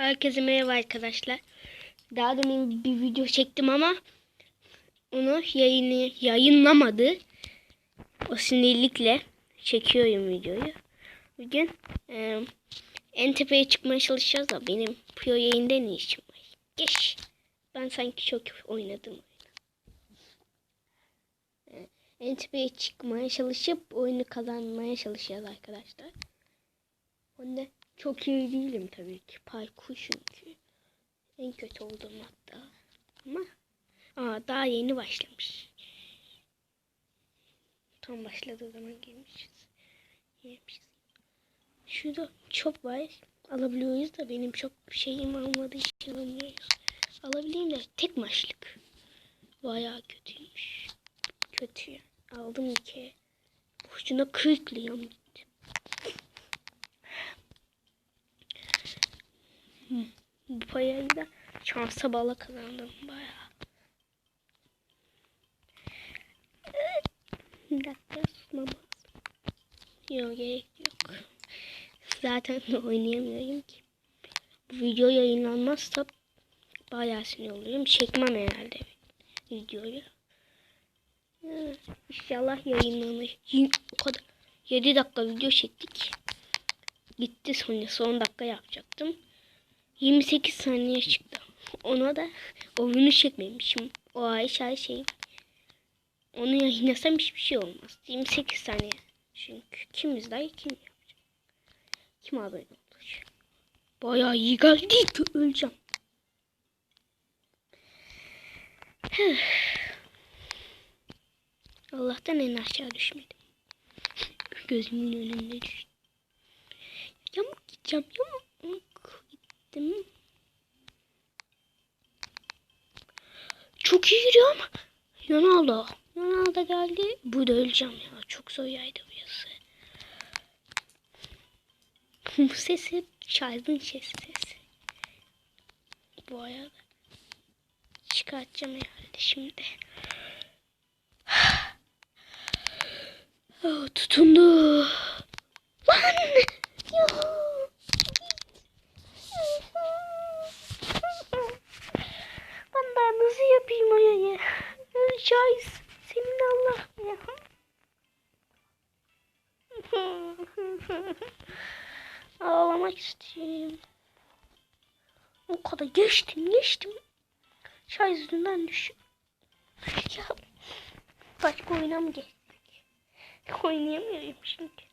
Herkese merhaba arkadaşlar. Daha demin bir video çektim ama onu yayını yayınlamadı. O sinirlikle çekiyorum videoyu. Bugün e, en tepeye çıkmaya çalışacağız da benim Pro yayında ne işim var? Geç. Ben sanki çok oynadım. E, en tepeye çıkmaya çalışıp oyunu kazanmaya çalışacağız arkadaşlar. Onda çok iyi değilim tabii ki. Parkur çünkü. En kötü olduğum hatta. Ama aa, daha yeni başlamış. Tam başladığı zaman gelmişiz. Yemişiz. Şurada çok var. Alabiliyoruz da benim çok şeyim olmadığı için alamıyoruz. Alabileyim de tek maçlık. Bayağı kötüymüş. Kötü. Aldım kere. Boşuna kırıklıyorum. Bu payayı da şansa bağla kazandım bayağı. Bir dakika susmam lazım. Yok gerek yok. Zaten oynayamıyorum ki. Bu video yayınlanmazsa bayağı sinir oluyorum. Çekmem herhalde videoyu. Ee, İnşallah yayınlanır. O kadar 7 dakika video çektik. Gitti sonra son dakika yapacaktım. 28 saniye çıktı. Ona da oyunu çekmemişim. O ay şey şey. Onu yayınlasam hiçbir şey olmaz. 28 saniye. Çünkü kim izler kim yapacak. Kim abone olur. Bayağı iyi geldi ki öleceğim. Allah'tan en aşağı düşmedim. Gözümün önünde düştü. Yamuk gideceğim yamuk gittim. Çok iyi gidiyorum. Ronaldo. Ronaldo geldi. Burada öleceğim ya. Çok zor yaydı burası. Bu sesi Charles'ın sesi sesi. Bu ayağı çıkartacağım herhalde şimdi. Oh, tutundu. Lan! Yuhu! Ben daha nasıl yapayım ayayı? Şahis senin Allah ya. İstiyorum. O kadar geçtim geçtim. Şahis yüzünden düşün. Ya başka oyuna mı geçtik? Oynayamıyorum çünkü.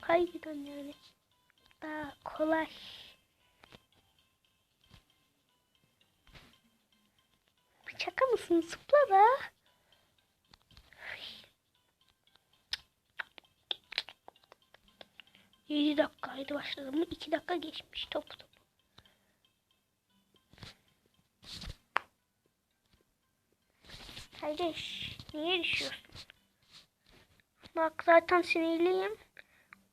Kaybeden yani. Daha kolay. Şaka mısın? Zıpla da. Yedi dakikaydı başladım. İki dakika geçmiş top top. Kardeş niye düşüyorsun? Bak zaten sinirliyim.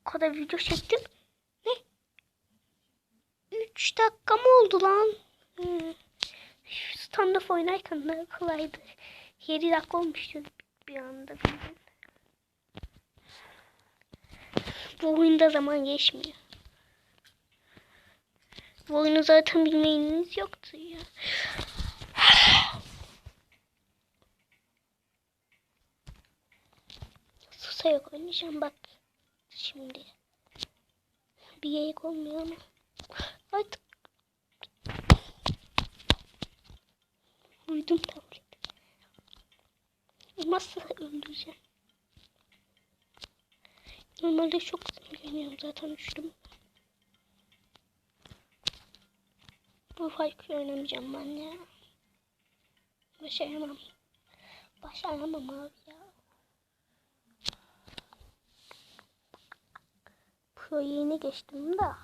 O kadar video çektim. Ne? Üç dakika mı oldu lan? Hmm. Stand-up oynarken kolaydı. 7 dakika olmuştu bir anda birden. Bu oyunda zaman geçmiyor. Bu oyunu zaten bilmeyeniniz yoktu ya. Susayak oynayacağım bak. Şimdi. Bir yayık olmuyor ama. Artık Uyudum tablet. Olmazsa öldüreceğim. Normalde çok sinirleniyorum zaten üşüdüm. Bu farkı oynamayacağım ben ya. Başaramam. Başaramam abi ya. Pro yeni geçtim da.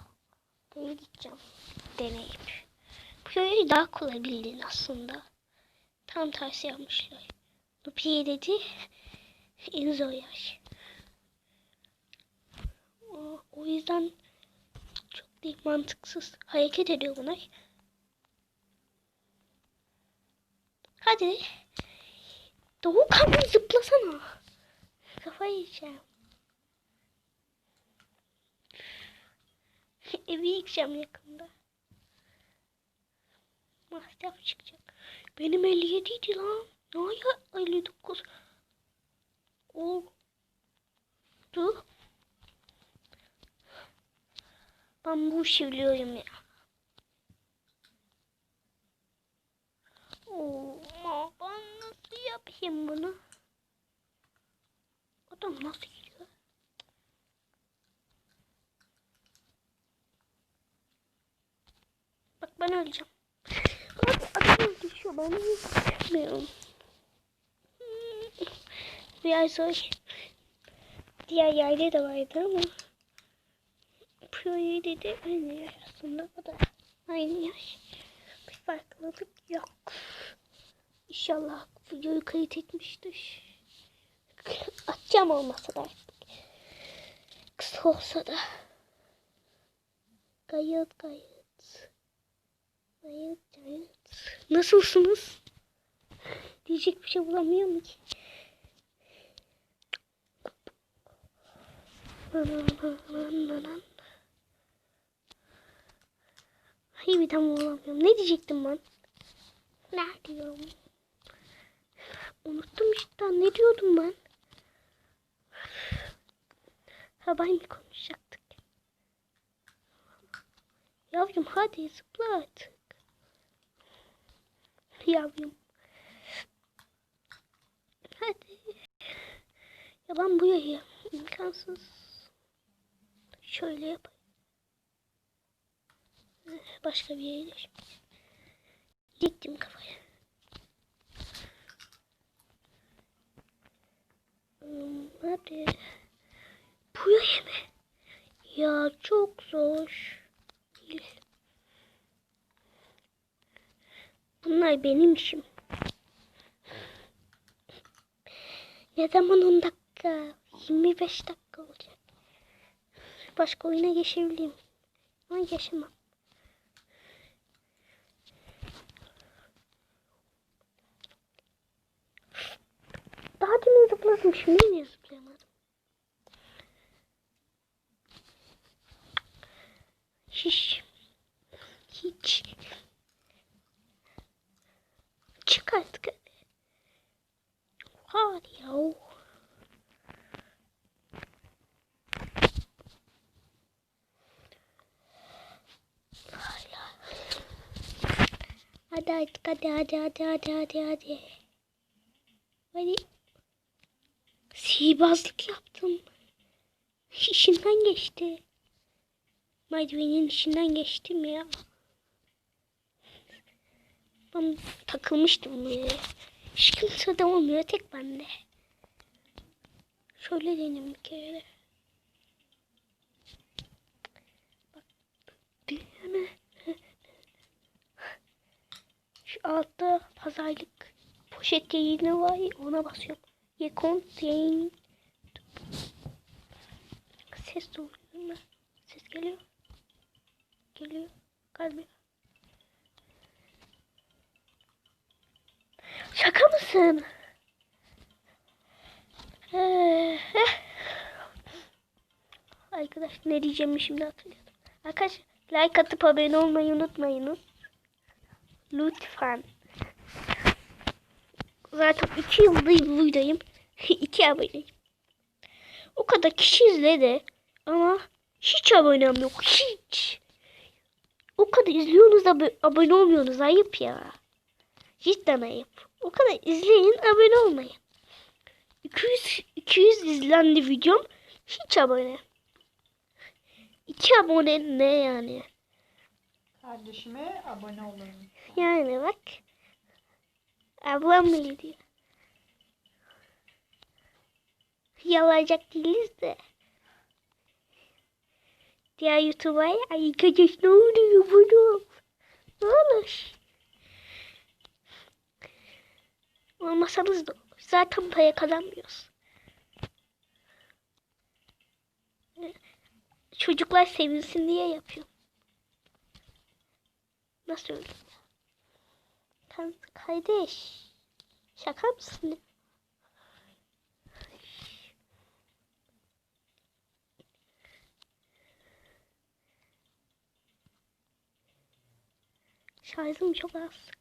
Böyle gideceğim. Deneyip. Pro'yu daha kolay bildin aslında. Tam tersi yapmışlar. Lupi'ye dedi en zor yaş. O, yüzden çok değil mantıksız hareket ediyor bunlar. Hadi. Doğu kanı zıplasana. Kafayı yiyeceğim. Evi yıkacağım yakında. Masraf çıkacak. Benim 57 idi lan. Ne ya 59? Oldu. Ben bu işi biliyorum ya. Oo, ben nasıl yapayım bunu? Adam nasıl geliyor? Bak ben öleceğim. Adam düşüyor. Ben bilmiyorum. Biraz zor. Diğer yerde de vardı ama Pro'yu dedi aynı yaş aslında o da aynı yaş. Bir farklılık yok. İnşallah videoyu kayıt etmiştir. Atacağım olmasa da artık. Kısa olsa da. Gayet gayet. Gayet gayet. Nasılsınız? Diyecek bir şey bulamıyorum ki. Hayır bir tam bulamıyorum. Ne diyecektim ben? Ne diyorum? Unuttum işte. Ne diyordum ben? Sabah mı konuşacaktık? Yavrum hadi zıpla artık. Yavrum. Hadi. Ya ben bu yayı imkansız. Şöyle yapayım. Başka bir yere. Diktim kafaya. Hmm, Hadi. Bu mı? Ya çok zor. Bunlar benim işim. Ne zaman 10 dakika? 25 dakika olacak. Başka oyuna geçebileyim. Ama geçemem. Daha demin zıpladım. Şimdi niye zıplayamadım? Hiç. Hiç. Çık artık hadi. Hadi ya. Hadi artık hadi hadi hadi hadi hadi hadi. Hadi. Sihirbazlık yaptım. İşinden geçti. Merdivenin içinden geçtim ya. Ben takılmıştım buraya. Hiç kimse de olmuyor tek bende. Şöyle deneyim bir kere. Bak. Şu altta pazarlık poşet yayını var. Ona basıyorum. Yekon yayın. Ses duyuyor mu? Ses geliyor. Geliyor. Galiba. Şaka eh. Arkadaş ne diyeceğimi şimdi hatırladım. Arkadaşlar like atıp abone olmayı unutmayınız. Lütfen. Zaten iki yıldır buradayım. iki aboneyim. O kadar kişi izledi ama hiç abonem yok. Hiç. O kadar izliyorsunuz da abone olmuyorsunuz. Ayıp ya. Cidden ayıp. O kadar izleyin abone olmayın. 200, 200 izlendi videom. Hiç abone. 2 abone ne yani? Kardeşime abone olun. Yani bak. Ablam bile diyor. Yalayacak değiliz de. Diğer YouTube'a ay kardeş ne oluyor bunu? Ne olur? Olmasanız da. Zaten para kazanmıyoruz. Çocuklar sevinsin diye yapıyorum. Nasıl? Kan kardeş. Şaka mısın? Şarjım çok az.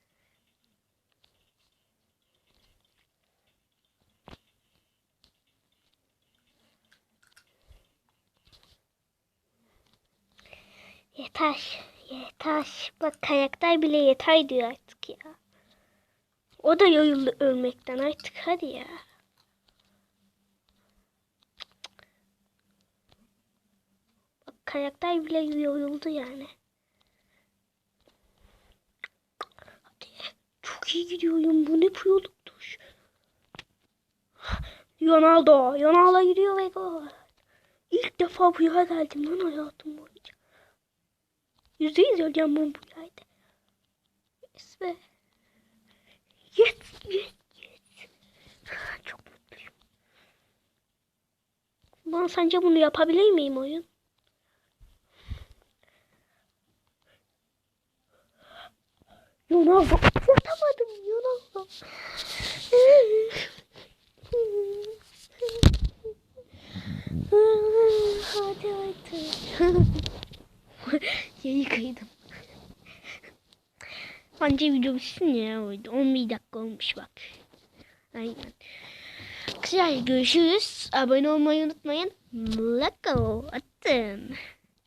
Yeter. Yeter. Bak karakter bile yeter diyor artık ya. O da yoruldu ölmekten artık hadi ya. Bak karakter bile yoruldu yani. Hadi. Çok iyi gidiyorum. Bu ne piyoluktur. Ronaldo. Ronaldo gidiyor ve gol. İlk defa bu yere geldim lan hayatım boyunca. Yüzde yüz öleceğim ben bu yerde. Yes be. Yes, yes, yes. Çok mutluyum. Ben sence bunu yapabilir miyim oyun? Ronaldo. Yapamadım Ronaldo. Hadi hadi. Yayı kıydım. Bence video bitsin ya. 11 dakika olmuş bak. Aynen. Güzel görüşürüz. Abone olmayı unutmayın. Lako attım.